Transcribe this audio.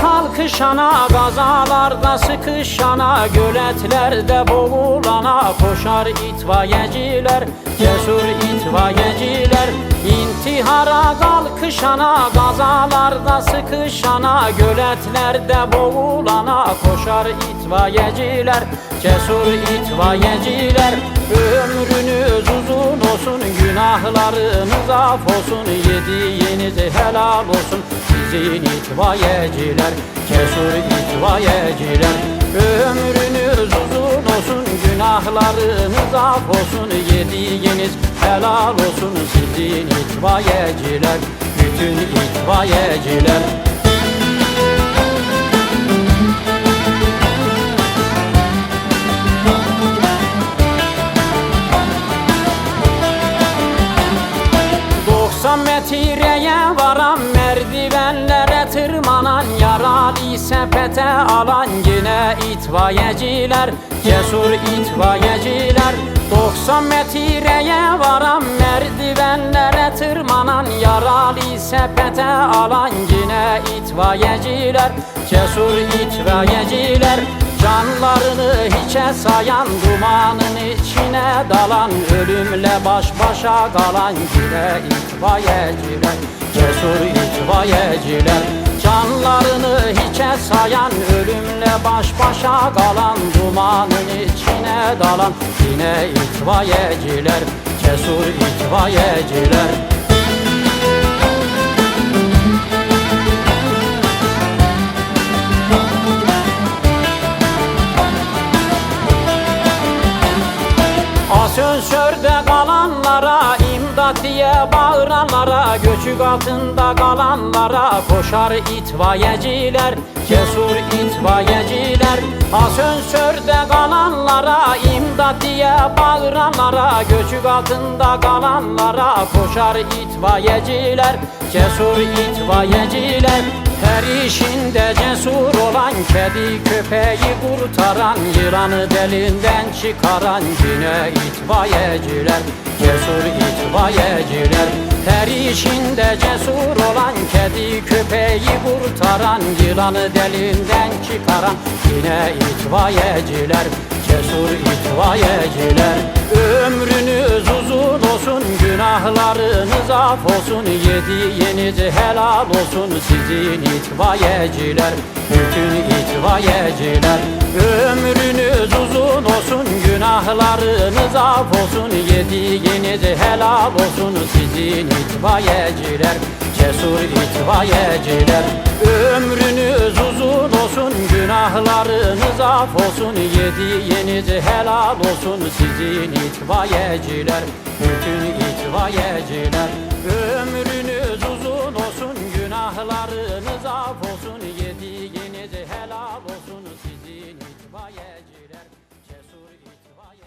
kalkışana Gazalarda sıkışana Göletlerde boğulana Koşar itfaiyeciler Cesur itfaiyeciler İntihara kalkışana Gazalarda sıkışana Göletlerde boğulana Koşar itfaiyeciler Cesur itfaiyeciler. Ömrünüz uzun olsun Günahlarınız af olsun Yediğiniz helal olsun. Sizin itfaiyeciler Cesur itfaiyeciler. Ömrünüz Günahlarınız af olsun Yediğiniz helal olsun Sizin itfaiyeciler Bütün itfaiyeciler. Doksan metreye Yaralı sepete alan yine itfaiyeciler Cesur itfaiyeciler. 90 metreye varan merdivenlere tırmanan Yaralı sepete alan yine itfaiyeciler Cesur itfaiyeciler. Canlarını hiçe sayan dumanın içine dalan Ölümle baş başa kalan yine itfaiyeciler Cesur itfaiyeciler Canlarını hiçe sayan Ölümle baş başa kalan Dumanın içine dalan Yine itfaiyeciler Cesur itfaiyeciler. Asansörde kalanlara, imdat diye bağıranlara Göçük altında kalanlara koşar itfaiyeciler Cesur itfaiyeciler. Asansörde kalanlara, imdat diye bağıranlara Göçük altında kalanlara koşar itfaiyeciler Cesur itfaiyeciler her işinde cesur olan kedi köpeği kurtaran Yılanı delinden çıkaran yine itfaiyeciler Cesur itfaiyeciler. Her işinde cesur olan kedi köpeği kurtaran Yılanı delinden çıkaran yine itfaiyeciler Cesur itfaiyeciler. Ömrünüz uzun Günahlarınız af olsun Yediğiniz helal olsun. Sizin itfaiyeciler Bütün itfaiyeciler. Ömrünüz uzun olsun Günahlarınız af olsun. Yediğiniz helal olsun. Sizin itfaiyeciler Cesur itfaiyeciler. Ömrünüz uzun olsun Günahlarınız laf olsun Yediğinizi helal olsun Sizin itfaiyeciler. Bütün itfaiyeciler Ömrünüz uzun olsun Günahlarınız af olsun. Yediğinizi helal olsun.